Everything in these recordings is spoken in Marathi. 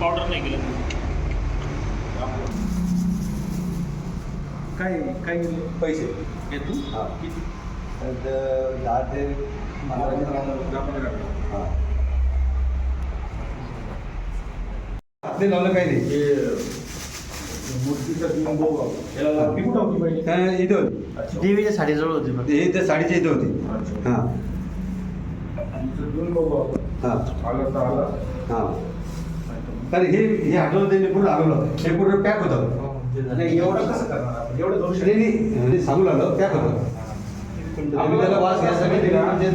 पावडर नाही केलं. काय काय गेले पैसे. हे तू? हा. किती? तर दहा ते दहा पंधरा हां. आपले लावलं काही नाही? हे मूर्तीचा बिंबो याला ती कुठं होती पाहिजे हा, इथं होती. देवीच्या साडीजवळ होती फक्त. हे तर साडीच्या इथं होती. हां. दोन बघू आपण. हां. आला तर आला. हां. तर हे हे हटवलं त्यांनी पूर्ण हटवलं हे पूर्ण पॅक होतं. नाही एवढं कसं करणार आपण? एवढं दोन नाही, सांगू लागलं पॅक होतं. आम्ही त्याला वास घ्यायसाठी दिला म्हणजे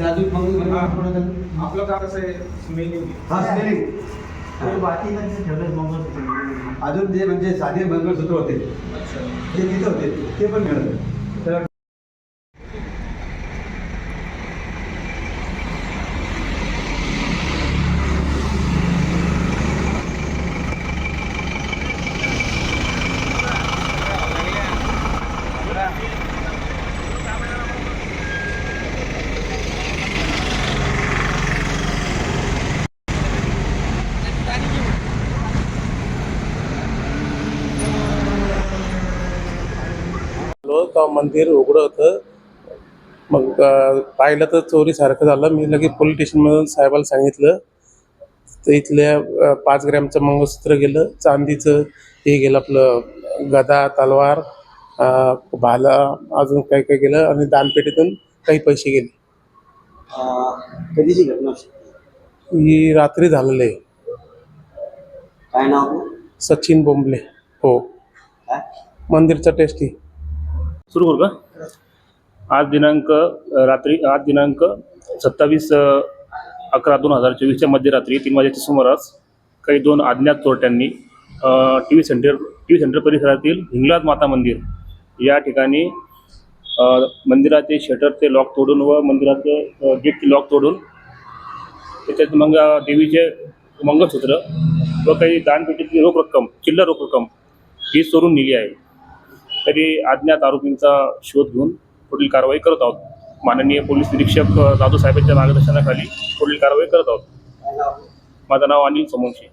अजून मग आपलं काम कसं आहे स्मेलिंग हा स्मेलिंग ते बाकी ठेवले मंगळसूत्र अजून जे म्हणजे साधे मंगळसूत्र होते. ते तिथं होते. ते पण मिळालं तर आलो तेव्हा मंदिर उघडं होतं? मग पाहिलं तर चोरीसारखं झालं. मी लगेच पोलीस स्टेशनमधून साहेबाला सांगितलं. तर इथल्या पाच ग्रॅमचं मंगळसूत्र गेलं. चांदीचं हे गेलं आपलं गदा तलवार भाला अजून काय काय गेलं. आणि दानपेटीतून काही पैसे गेले. कधीची घटना ही रात्री झालेलं आहे. काय नाव? सचिन बोंबले. हो. काय? मंदिरचा टेस्टी सुरू करू का? आज दिनांक रात्री आज दिनांक सत्तावीस अकरा दोन हजार चोवीसच्या मध्यरात्री तीन वाजेच्या सुमारास काही दोन अज्ञात चोरट्यांनी T V center T V center परिसरातील हिंगलाज माता मंदिर या ठिकाणी मंदिराचे शटरचे लॉक तोडून व मंदिराचे गेटचे लॉक तोडून त्याच्यात मग देवीचे मंगळसूत्र व काही दानपेटीची रोख रक्कम चिल्लर रोख रक्कम ही चोरून नेली आहे. तरी अज्ञात आरोपींचा शोध घेऊन पुढील कारवाई करत आहोत. माननीय पोलीस निरीक्षक दादू साहेबांच्या मार्गदर्शनाखाली पुढील कारवाई करत आहोत. माझं नाव अनिल सोमवंशी.